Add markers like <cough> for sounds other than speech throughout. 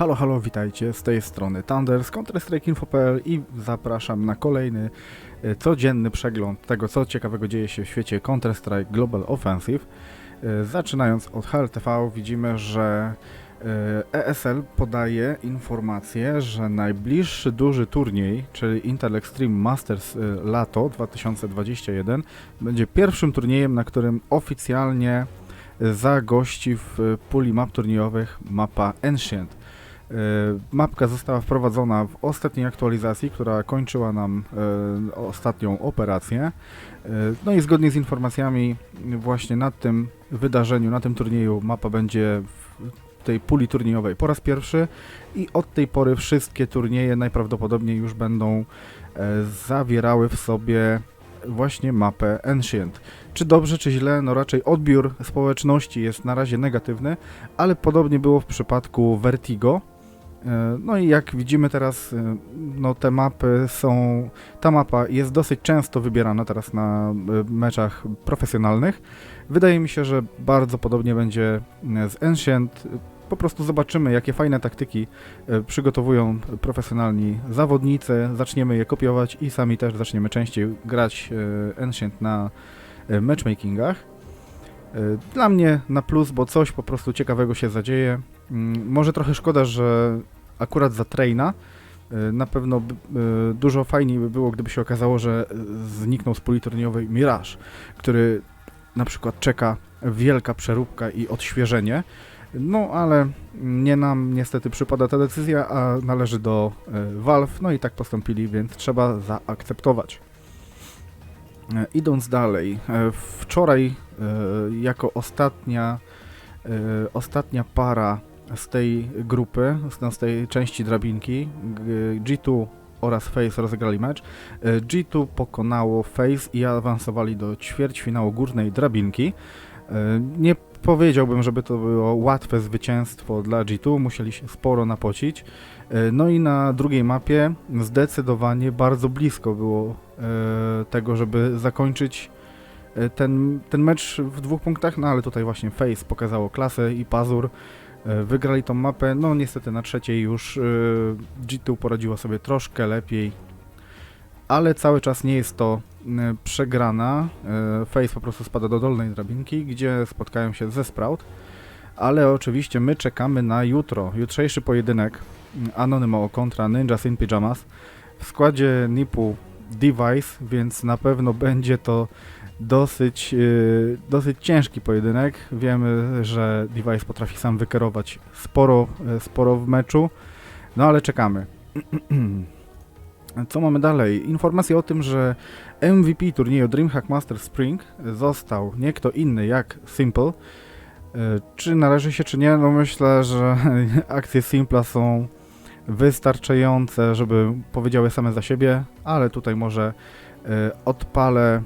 Halo, halo, witajcie, z tej strony Thunder z Counter-Strike.info.pl i zapraszam na kolejny e, codzienny przegląd tego, co ciekawego dzieje się w świecie Counter-Strike Global Offensive. E, Zaczynając od HLTV widzimy, że e, ESL podaje informację, że najbliższy duży turniej, czyli Intel Extreme Masters e, Lato 2021 będzie pierwszym turniejem, na którym oficjalnie zagości w puli map turniejowych mapa Ancient. E, Mapka została wprowadzona w ostatniej aktualizacji, która kończyła nam e, ostatnią operację. E, No i zgodnie z informacjami właśnie na tym wydarzeniu, na tym turnieju mapa będzie w tej puli turniejowej po raz pierwszy i od tej pory wszystkie turnieje najprawdopodobniej już będą zawierały w sobie właśnie mapę Ancient. Czy dobrze, czy źle? No raczej odbiór społeczności jest na razie negatywny, ale podobnie było w przypadku Vertigo. E, No i jak widzimy teraz, e, no te mapy są, ta mapa jest dosyć często wybierana teraz na e, meczach profesjonalnych. Wydaje mi się, że bardzo podobnie będzie z Ancient. Po prostu zobaczymy, jakie fajne taktyki przygotowują profesjonalni zawodnicy, zaczniemy je kopiować i sami też zaczniemy częściej grać Ancient na matchmakingach. Dla mnie na plus, bo coś po prostu ciekawego się zadzieje. Mm, Może trochę szkoda, że akurat za traina e, na pewno e, dużo fajniej by było, gdyby się okazało, że zniknął z puli Mirage, który na przykład czeka wielka przeróbka i odświeżenie. No ale nie nam niestety przypada ta decyzja, a należy do e, Valve, no i tak postąpili, więc trzeba zaakceptować. Idąc dalej, wczoraj jako ostatnia, ostatnia para z tej grupy, z- z tej części drabinki, G- G2 oraz FaZe rozegrali mecz. E, G2 pokonało FaZe i awansowali do ćwierćfinału górnej drabinki. E, Nie powiedziałbym, żeby to było łatwe zwycięstwo dla G2, musieli się sporo napocić. E, No i na drugiej mapie zdecydowanie bardzo blisko było e, tego, żeby zakończyć ten, ten mecz w dwóch punktach, no ale tutaj właśnie Face pokazało klasę i Pazur wygrali tą mapę, no niestety na trzeciej już e, G2 poradziło sobie troszkę lepiej, ale cały czas nie jest to e, przegrana, E, Face po prostu spada do dolnej drabinki, gdzie spotkają się ze Sprout, ale oczywiście my czekamy na jutro, jutrzejszy pojedynek mm, Anonymo kontra Ninjas in Pyjamas w składzie Nipu Device, więc na pewno będzie to dosyć, yy, dosyć ciężki pojedynek. Wiemy, że Device potrafi sam wykierować sporo, yy, sporo w meczu, no ale czekamy. <clears throat> Co mamy dalej? Informacje o tym, że MVP turnieju DreamHack Master Spring został nie kto inny jak Simple. Yy, Czy należy się, czy nie? No myślę, że <laughs> akcje Simpla są wystarczające, żeby powiedziały same za siebie, ale tutaj może odpalę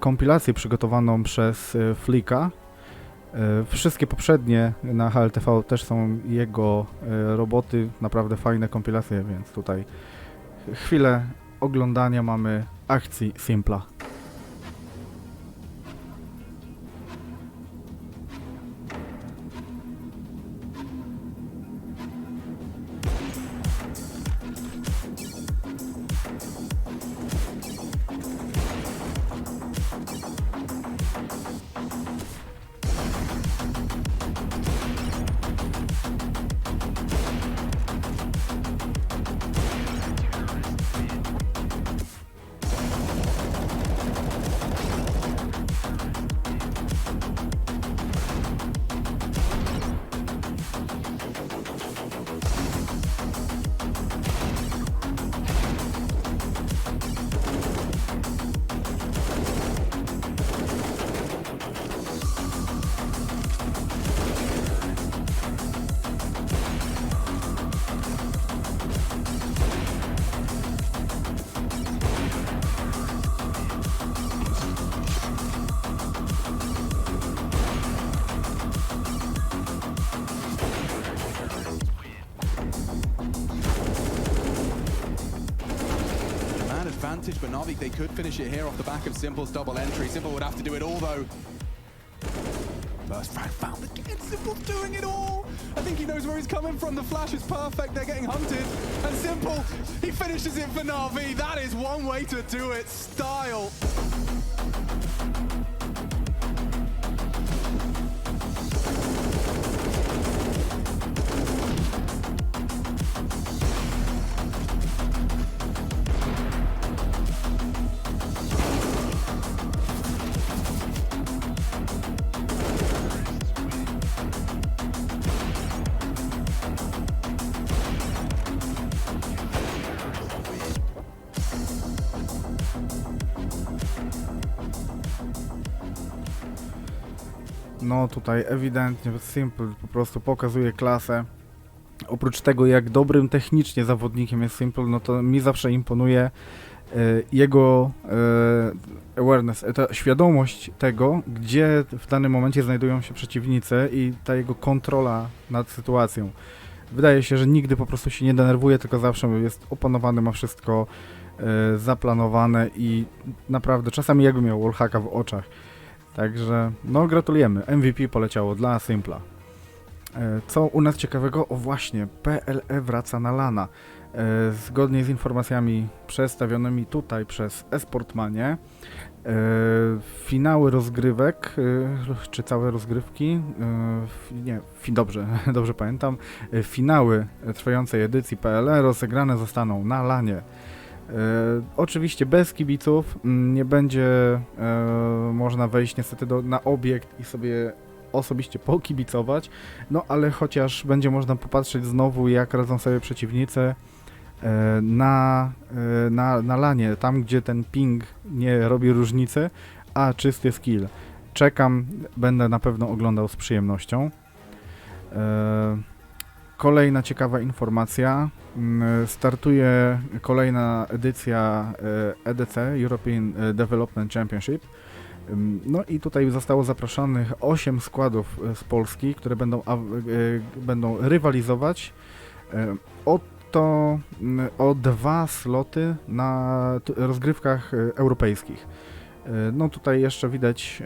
kompilację przygotowaną przez e, Flika. E, Wszystkie poprzednie na HLTV też są jego e, roboty, naprawdę fajne kompilacje, więc tutaj chwilę oglądania mamy akcji Simpla. Advantage, but Navi, they could finish it here off the back of Simple's double entry. Simple would have to do it all, though. First frag found again. Simple's doing it all. I think he knows where he's coming from. The flash is perfect. They're getting hunted. And Simple, he finishes it for Navi. That is one way to do it. Style. No tutaj ewidentnie Simple po prostu pokazuje klasę. Oprócz tego jak dobrym technicznie zawodnikiem jest Simple, no to mi zawsze imponuje e, jego e, awareness, e, ta świadomość tego, gdzie w danym momencie znajdują się przeciwnicy i ta jego kontrola nad sytuacją. Wydaje się, że nigdy po prostu się nie denerwuje, tylko zawsze jest opanowany, ma wszystko e, zaplanowane i naprawdę czasami jakby miał wallhacka w oczach. Także, no gratulujemy. MVP poleciało dla Simpla. E, Co u nas ciekawego? O właśnie, PLE wraca na lana. E, Zgodnie z informacjami przedstawionymi tutaj przez Esportmanie, e, finały rozgrywek, e, czy całe rozgrywki, nie, dobrze, <laughs> dobrze pamiętam, finały trwającej edycji PLE rozegrane zostaną na lanie. Oczywiście bez kibiców nie będzie można wejść niestety do, na obiekt i sobie osobiście pokibicować, no ale chociaż będzie można popatrzeć znowu jak radzą sobie przeciwnicy na, e, na, na lanie, tam gdzie ten ping nie robi różnicy, a czysty skill. Czekam, będę na pewno oglądał z przyjemnością. E, Kolejna ciekawa informacja. Mm, Startuje kolejna edycja e, EDC, European e, Development Championship. Ym, No i tutaj zostało zaproszonych 8 składów e, z Polski, które będą, e, będą rywalizować e, o to, mm, o dwa sloty na rozgrywkach e, europejskich. E, No tutaj jeszcze widać,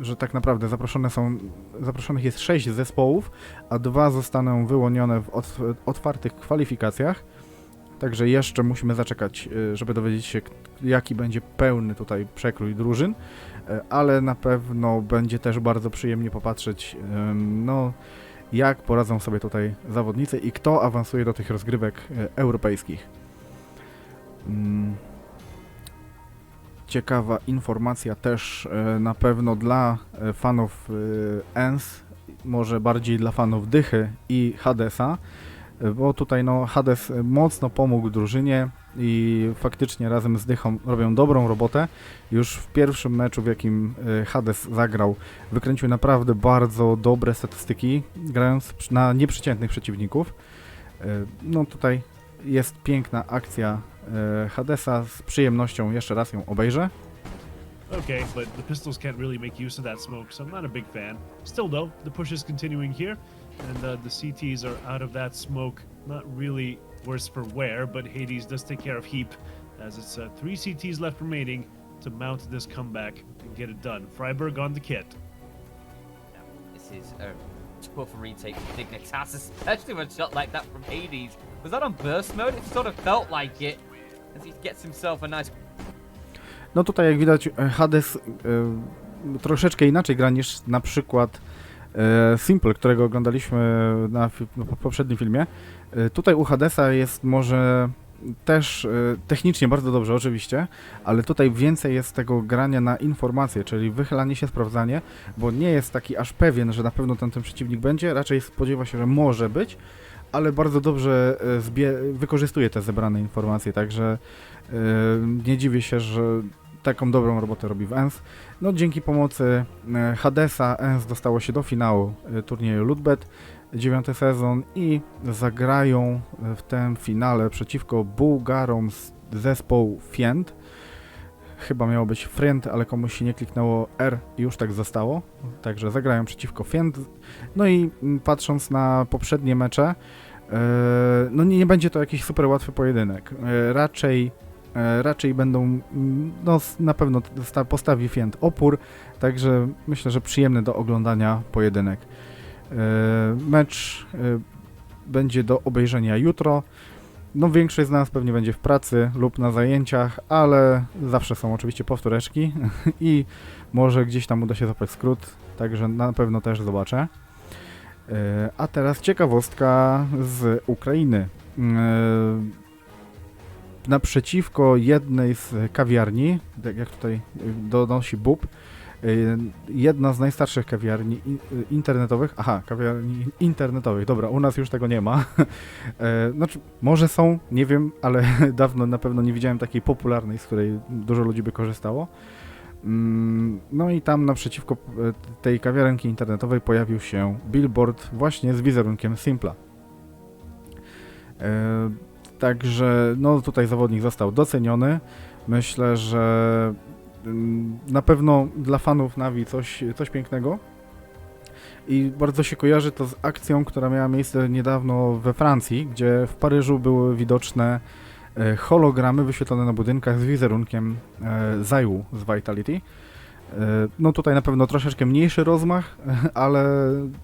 e, że tak naprawdę zaproszone są, zaproszonych jest 6 zespołów, a dwa zostaną wyłonione w otw- otwartych kwalifikacjach. Także jeszcze musimy zaczekać, żeby dowiedzieć się, jaki będzie pełny tutaj przekrój drużyn, ale na pewno będzie też bardzo przyjemnie popatrzeć, no, jak poradzą sobie tutaj zawodnicy i kto awansuje do tych rozgrywek y, europejskich. Mm. Ciekawa informacja też y, na pewno dla y, fanów ENS, może bardziej dla fanów Dychy i Hadesa, bo tutaj no Hades mocno pomógł drużynie i faktycznie razem z Dychą robią dobrą robotę. Już w pierwszym meczu, w jakim y, Hades zagrał, wykręcił naprawdę bardzo dobre statystyki, grając na nieprzeciętnych przeciwników. Y, No tutaj jest piękna akcja y, Hadesa, z przyjemnością jeszcze raz ją obejrzę. Okay, but the pistols can't really make use of that smoke, so I'm not a big fan. Still, though, the push is continuing here, and uh, the CTs are out of that smoke. Not really worse for wear, but Hades does take care of Heap, as it's uh, three CTs left remaining to mount this comeback and get it done. Freiburg on the kit. This is a tough retake for Dignitas, especially with a shot like that from Hades. Was that on burst mode? It sort of felt like it, as he gets himself a nice No tutaj jak widać Hades e, troszeczkę inaczej gra niż na przykład Simple, którego oglądaliśmy na no, po poprzednim filmie. E, tutaj u Hadesa jest może też e, technicznie bardzo dobrze oczywiście, ale tutaj więcej jest tego grania na informacje, czyli wychylanie się, sprawdzanie, bo nie jest taki aż pewien, że na pewno ten, ten przeciwnik będzie, raczej spodziewa się, że może być, ale bardzo dobrze e, wykorzystuje te zebrane informacje, także e, nie dziwię się, że taką dobrą robotę robi w ENS. No dzięki pomocy e, Hadesa ENS dostało się do finału e, turnieju Ludbet, dziewiąty sezon i zagrają e, w tym finale przeciwko Bułgarom zespołu Fiend. Chyba miało być Friend, ale komuś się nie kliknęło R i już tak zostało. Także zagrają przeciwko Fiend. No i patrząc na poprzednie mecze, no nie, nie będzie to jakiś super łatwy pojedynek. Raczej raczej będą, no na pewno sta- postawi Fiend opór, także myślę, że przyjemny do oglądania pojedynek. E, Mecz e, będzie do obejrzenia jutro. No większość z nas pewnie będzie w pracy lub na zajęciach, ale zawsze są oczywiście powtóreczki <laughs> i może gdzieś tam uda się zapać skrót, także na pewno też zobaczę. E, A teraz ciekawostka z Ukrainy. E, Naprzeciwko jednej z kawiarni, tak jak tutaj e, donosi Bób, e, jedna z najstarszych kawiarni e, internetowych, aha, kawiarni internetowych, dobra, u nas już tego nie ma. <laughs> E, Znaczy, może są, nie wiem, ale <laughs> dawno na pewno nie widziałem takiej popularnej, z której dużo ludzi by korzystało. Mm, No i tam naprzeciwko e, tej kawiarenki internetowej pojawił się billboard właśnie z wizerunkiem Simpla. Także no tutaj zawodnik został doceniony. Myślę, że mm, na pewno dla fanów Navi coś, coś pięknego. I bardzo się kojarzy to z akcją, która miała miejsce niedawno we Francji, gdzie w Paryżu były widoczne e, hologramy wyświetlone na budynkach z wizerunkiem e, Zaju z Vitality. E, No tutaj na pewno troszeczkę mniejszy rozmach, <laughs> ale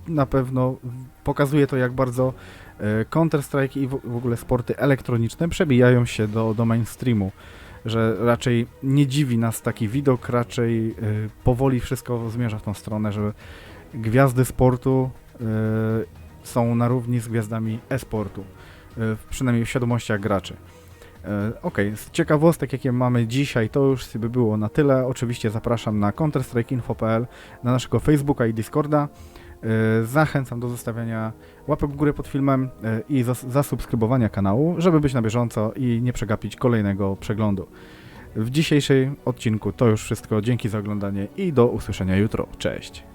na pewno pokazuje to jak bardzo e, Counter-Strike i w ogóle sporty elektroniczne przebijają się do, do mainstreamu. Że raczej nie dziwi nas taki widok, raczej e, powoli wszystko zmierza w tą stronę, że gwiazdy sportu są na równi z gwiazdami e-sportu, przynajmniej w świadomościach graczy. E, Okej, z ciekawostek, jakie mamy dzisiaj, to już by było na tyle. Oczywiście zapraszam na counterstrikeinfo.pl, na naszego Facebooka i Discorda. E, Zachęcam do zostawiania łapek w górę pod filmem e, i zas- zasubskrybowania kanału, żeby być na bieżąco i nie przegapić kolejnego przeglądu. W dzisiejszym odcinku to już wszystko. Dzięki za oglądanie i do usłyszenia jutro. Cześć!